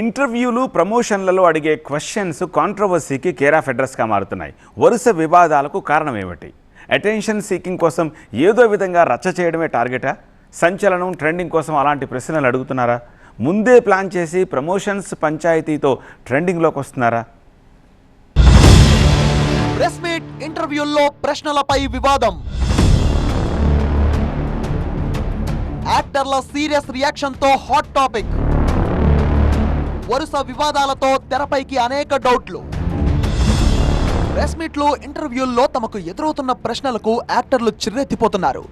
ఇంటర్వ్యూలు ప్రమోషన్లలో అడిగే క్వశ్చన్స్ కాంట్రవర్సీకి కేర్ ఆఫ్ అడ్రస్గా మారుతున్నాయి. వరుస వివాదాలకు కారణం ఏమిటి? అటెన్షన్ సీకింగ్ కోసం ఏదో విధంగా రచ్చ చేయడమే టార్గెటా సంచలనం ట్రెండింగ్ కోసం అలాంటి ప్రశ్నలు అడుగుతున్నారా? ముందే ప్లాన్ చేసి ప్రమోషన్స్ పంచాయతీతో ట్రెండింగ్లోకి వస్తున్నారా? ప్రెస్ మీట్ ఇంటర్వ్యూల్లో ప్రశ్నలపై వివాదం. యాక్టర్ల సీరియస్ రియాక్షన్తో హాట్ టాపిక్ వరుస వివాదాలతో తెరపైకి అనేక డౌట్లు. ప్రెస్ మీట్లు ఇంటర్వ్యూల్లో తమకు ఎదురవుతున్న ప్రశ్నలకు యాక్టర్లు చిర్రెత్తిపోతున్నారు.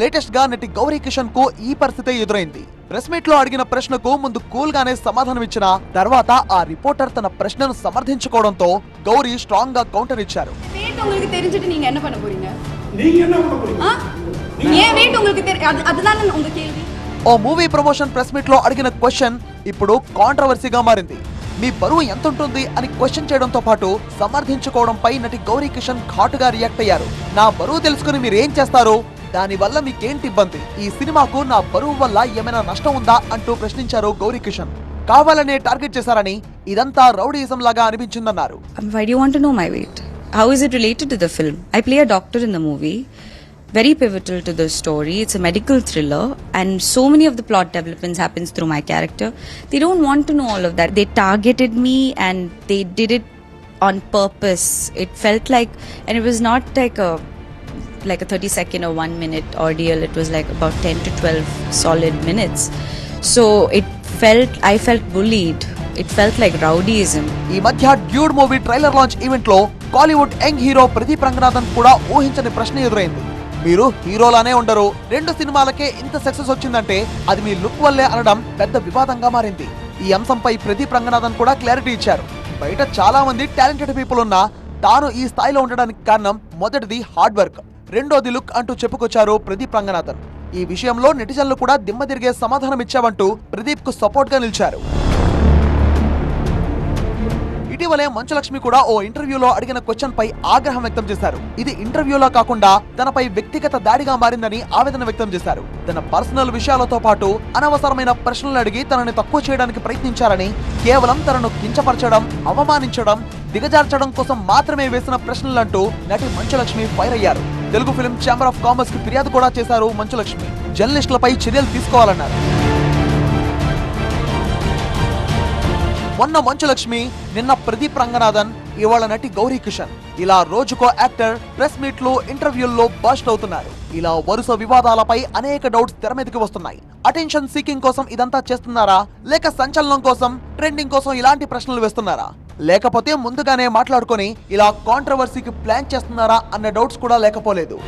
లేటెస్ట్గా నటి గౌరీ కిషన్కు ఈ పరిస్థితి ఎదురైంది. ప్రెస్ మీట్లో అడిగిన ప్రశ్నకు ముందు కూల్ గానే సమాధానం ఇచ్చిన తర్వాత ఆ రిపోర్టర్ తన ప్రశ్నను సమర్థించుకోవడంతో గౌరీ స్ట్రాంగ్గా కౌంటర్ ఇచ్చారు. ఓ మూవీ ప్రమోషన్ ప్రెస్ మీట్లో అడిగిన క్వశ్చన్ ఇప్పుడు కాంట్రవర్సీగా మారింది. మీ బరువు ఎంత ఉంటుంది అని క్వశ్చన్ చేయడంతో పాటు సమర్థించుకోవడంపై నటి గౌరీ కిషన్ ఘాటుగా రియాక్ట్ అయ్యారు. నా బరువు తెలుసుకుని మీరు ఏం చేస్తారు దాని వల్ల మీకేంటి ఇబ్బంది? ఈ సినిమాకు నా బరువు వల్ల ఏమైనా నష్టం ఉందా అంటూ ప్రశ్నించారు గౌరీ కిషన్. కావాలనే టార్గెట్ చేశారని ఇదంతా రౌడీయిజం లాగా అనిపించిందన్నారు. Why Why do know my weight know my weight? How is it related to the film? I play a doctor in the movie, very pivotal to the story. It's a medical thriller, and so many of the plot developments happens through my character. They don't want to know all of that. They targeted me, and they did it on purpose. It felt like, and it was not like a like a 30 second or one minute ordeal. It was like about 10 to 12 solid minutes. So it felt, I felt bullied. It felt like rowdyism. ఈ మధ్య Dude movie trailer launch event లో Kollywood young hero Pradeep Ranganathan కూడా ఊహించని ప్రశ్న ఎదురైంది మీరు హీరోలానే ఉండరు. రెండు సినిమాలకే ఇంత సక్సెస్ వచ్చిందంటే అది మీ లుక్ వల్లే అనడం పెద్ద వివాదంగా మారింది. ఈ అంశంపై ప్రదీప్ రంగనాథన్ కూడా క్లారిటీ ఇచ్చారు. బయట చాలా మంది టాలెంటెడ్ పీపుల్ ఉన్నా తాను ఈ స్థాయిలో ఉండడానికి కారణం మొదటిది హార్డ్ వర్క్. రెండోది లుక్ అంటూ చెప్పుకొచ్చారు ప్రదీప్ రంగనాథన్. ఈ విషయంలో నెటిజన్లు కూడా దిమ్మ తిరిగే సమాధానం ఇచ్చావంటూ ప్రదీప్కు సపోర్ట్గా నిలిచారు. ఇటీవలే మంచులక్ష్మి కూడా ఓ ఇంటర్వ్యూలో అడిగిన క్వశ్చన్ పై ఆగ్రహం వ్యక్తం చేశారు. ఇది ఇంటర్వ్యూలో కాకుండా తనపై వ్యక్తిగత దాడిగా మారిందని ఆవేదన వ్యక్తం చేశారు. తన పర్సనల్ విషయాలతో పాటు అనవసరమైన ప్రశ్నలు అడిగి తనని తక్కువ చేయడానికి ప్రయత్నించారని కేవలం తనను కించపరచడం అవమానించడం దిగజార్చడం కోసం మాత్రమే వేసిన ప్రశ్నలంటూ నటి మంచులక్ష్మి ఫైర్ అయ్యారు. తెలుగు ఫిల్మ్ ఛాంబర్ ఆఫ్ కామర్స్కి ఫిర్యాదు కూడా చేశారు మంచులక్ష్మి. జర్నలిస్టులపై చర్యలు తీసుకోవాలన్నారు. మొన్న మంచులక్ష్మి నిన్న ప్రదీప్ రంగనాథన్ ఇవాళ నటి గౌరీ కిషన్. ఇలా రోజుకో యాక్టర్ ప్రెస్ మీట్లు ఇంటర్వ్యూల్లో బస్ట్ అవుతున్నారు. ఇలా వరుస వివాదాలపై అనేక డౌట్స్ తెర మీదకి వస్తున్నాయి. అటెన్షన్ సీకింగ్ కోసం ఇదంతా చేస్తున్నారా? లేక సంచలనం కోసం ట్రెండింగ్ కోసం ఇలాంటి ప్రశ్నలు వేస్తున్నారా? లేకపోతే ముందుగానే మాట్లాడుకొని ఇలా కాంట్రవర్సీకి ప్లాన్ చేస్తున్నారా అన్న డౌట్స్ కూడా లేకపోలేదు.